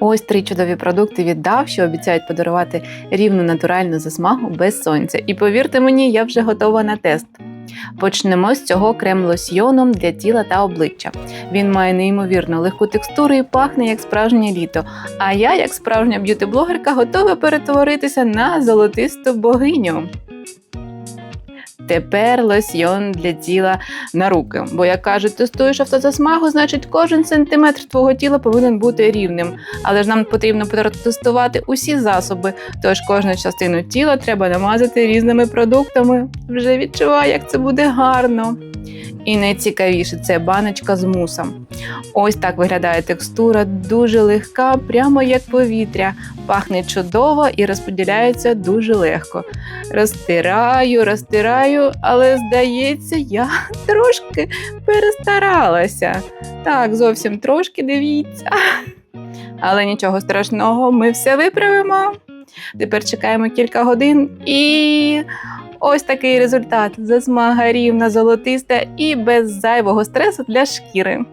Ось три чудові продукти віддав, що обіцяють подарувати рівну натуральну засмагу без сонця. І повірте мені, я вже готова на тест. Почнемо з цього крем-лосьйоном для тіла та обличчя. Він має неймовірно легку текстуру і пахне як справжнє літо. А я, як справжня б'юті-блогерка, готова перетворитися на золотисту богиню. Тепер лосьйон для тіла на руки. Бо, як кажуть, тестуєш автозасмагу, значить кожен сантиметр твого тіла повинен бути рівним. Але ж нам потрібно протестувати усі засоби, тож кожну частину тіла треба намазати різними продуктами. Вже відчуваю, як це буде гарно. І найцікавіше це баночка з мусом. Ось так виглядає текстура, дуже легка, прямо як повітря. Пахне чудово і розподіляється дуже легко. Розтираю, розтираю, але здається, я трошки перестаралася. Так, зовсім трошки дивіться. Але нічого страшного, ми все виправимо. Тепер чекаємо кілька годин і ось такий результат. Засмага рівна, золотиста і без зайвого стресу для шкіри.